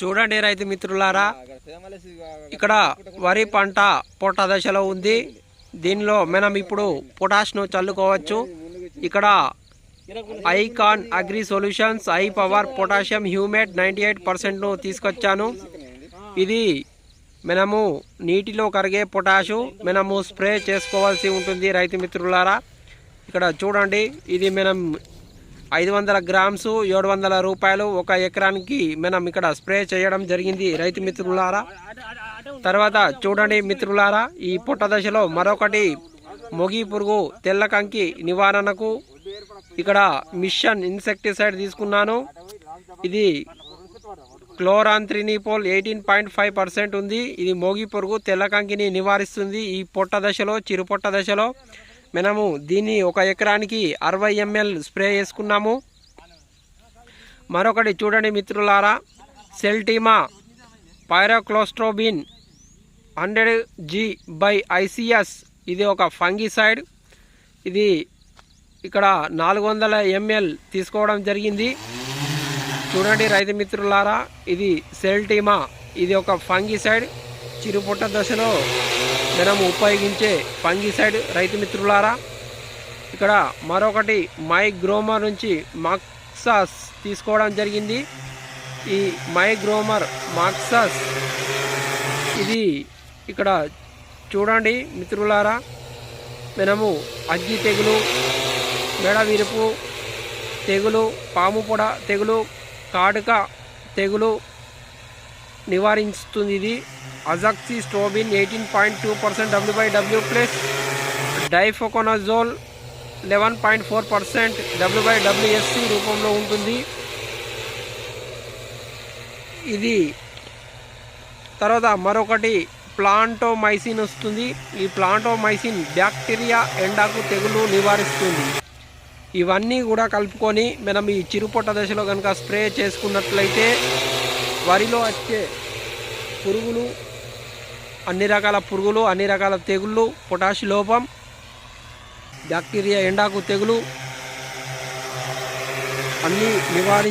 చూడండి రైతు మిత్రులారా ఇక్కడ వరి పంట పొట్ట దశలో ఉంది. దీనిలో మనం ఇప్పుడు పొటాష్ను చల్లుకోవచ్చు. ఇక్కడ icon agri solutions I power potassium humate ninety eight పర్సెంట్ను తీసుకొచ్చాను. ఇది మనము నీటిలో కరిగే పొటాషు మనము స్ప్రే చేసుకోవాల్సి ఉంటుంది రైతు మిత్రులారా. ఇక్కడ చూడండి ఇది మనం ఐదు వందల గ్రామ్స్ ఏడు వందల రూపాయలు ఒక ఎకరానికి మనం ఇక్కడ స్ప్రే చేయడం జరిగింది రైతు మిత్రులారా. తర్వాత చూడండి మిత్రులారా ఈ పొట్ట దశలో మరొకటి మొగి పురుగు తెల్లకంకి నివారణకు ఇక్కడ మిషన్ ఇన్సెక్టిసైడ్ తీసుకున్నాను. ఇది chlorantraniliprole eighteen point five percent ఉంది. ఇది మోగి పురుగు తెల్లకంకిని నివారిస్తుంది ఈ పొట్ట దశలో చిరు పొట్ట దశలో. మనము దీన్ని ఒక ఎకరానికి అరవై ఎంఎల్ స్ప్రే వేసుకున్నాము మరొకటి చూడండి మిత్రులారా Seltima pyraclostrobin hundred G by ICS. ఇది ఒక ఫంగిసైడ్. ఇది ఇక్కడ నాలుగు వందల ఎంఎల్ తీసుకోవడం జరిగింది. చూడండి రైతు మిత్రులారా ఇది సెల్టీమా. ఇది ఒక ఫంగిసైడ్. చిరుపుట్ట దశలో మనం ఉపయోగించే పంగిసైడ్ రైతు మిత్రులారా ఇక్కడ మరొకటి మైగ్రోమర్ నుంచి మాక్సాస్ తీసుకోవడం జరిగింది. ఈ మైగ్రోమర్ మాక్సాస్ ఇది ఇక్కడ చూడండి మిత్రులారా మనము అగ్గి తెగులు మెడ విరుపు తెగులు పాము పొడ తెగులు కాడుక తెగులు నివారిస్తుంది ఇది. Azoxystrobin eighteen point two percent W by W plus difenoconazole eleven point four percent W by WSC రూపంలో ఉంటుంది. ఇది తర్వాత మరొకటి ప్లాంటోమైసిన్ వస్తుంది. ఈ ప్లాంటోమైసిన్ బ్యాక్టీరియా ఎండాకు తెగులు నివారిస్తుంది. ఇవన్నీ కూడా కలుపుకొని మనం ఈ చిరుపొట్ట దశలో కనుక స్ప్రే చేసుకున్నట్లయితే వరిలో వచ్చే పురుగులు అన్ని రకాల పురుగులు అన్ని రకాల తెగుళ్ళు పొటాషి లోపం బ్యాక్టీరియా ఎండాకు తెగులు అన్నీ నివారి